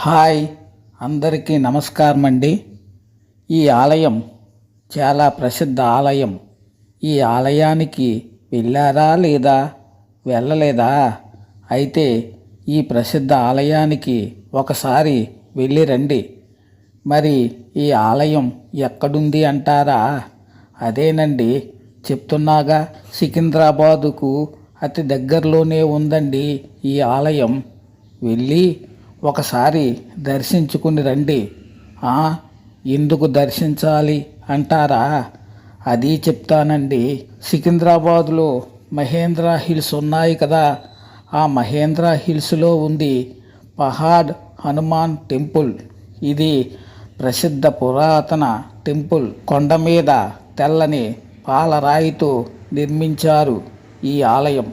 Hi అందరికీ నమస్కారం అండి. ఈ ఆలయం చాలా ప్రసిద్ధ ఆలయం. ఈ ఆలయానికి వెళ్ళారా లేదా వెళ్ళలేదా? అయితే ఈ ప్రసిద్ధ ఆలయానికి ఒకసారి వెళ్ళి రండి. మరి ఈ ఆలయం ఎక్కడుంది అంటారా? అదేనండి చెప్తున్నాగా సికింద్రాబాదుకు అతి దగ్గరలోనే ఉందండి ఈ ఆలయం. వెళ్ళి ఒకసారి దర్శించుకుని రండి. ఎందుకు దర్శించాలి అంటారా? అది చెప్తానండి. సికింద్రాబాద్లో మహేంద్ర హిల్స్ ఉన్నాయి కదా. ఆ మహేంద్ర హిల్స్లో ఉంది పహాడ్ హనుమాన్ టెంపుల్. ఇది ప్రసిద్ధ పురాతన టెంపుల్. కొండ మీద తెల్లని పాలరాయితో నిర్మించారు ఈ ఆలయం.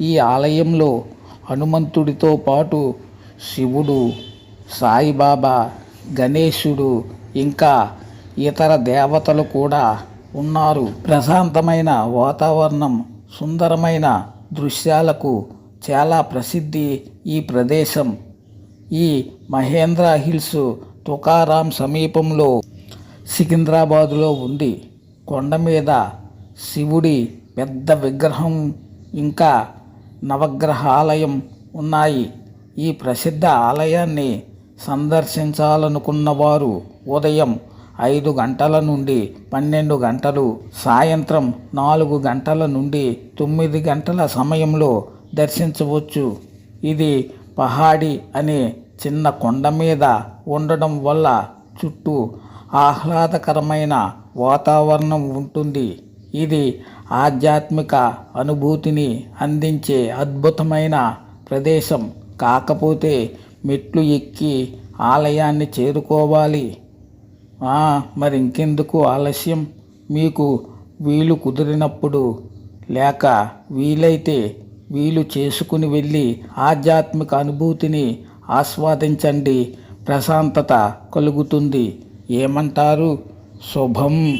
ఈ ఆలయంలో హనుమంతుడితో పాటు శివుడు సాయిబాబా గణేశుడు ఇంకా ఇతర దేవతలు కూడా ఉన్నారు. ప్రశాంతమైన వాతావరణం సుందరమైన దృశ్యాలకు చాలా ప్రసిద్ధి ఈ ప్రదేశం. ఈ మహేంద్ర హిల్స్ తుకారాం సమీపంలో సికింద్రాబాదులో ఉంది. కొండ మీద శివుడి పెద్ద విగ్రహం ఇంకా నవగ్రహాలయం ఉన్నాయి. ఈ ప్రసిద్ధ ఆలయాన్ని సందర్శించాలనుకున్న వారు ఉదయం ఐదు గంటల నుండి పన్నెండు గంటలు సాయంత్రం నాలుగు గంటల నుండి తొమ్మిది గంటల సమయంలో దర్శించవచ్చు. ఇది పహాడి అనే చిన్న కొండ మీద ఉండడం వల్ల చుట్టూ ఆహ్లాదకరమైన వాతావరణం ఉంటుంది. ఇది ఆధ్యాత్మిక అనుభూతిని అందించే అద్భుతమైన ప్రదేశం. కాకపోతే మెట్లు ఎక్కి ఆలయాన్ని చేరుకోవాలి. మరి ఇంకెందుకు ఆలస్యం? మీకు వీలు కుదిరినప్పుడు లేక వీలైతే వీలు చేసుకుని వెళ్ళి ఆధ్యాత్మిక అనుభూతిని ఆస్వాదించండి. ప్రశాంతత కలుగుతుంది. ఏమంటారు? శుభం.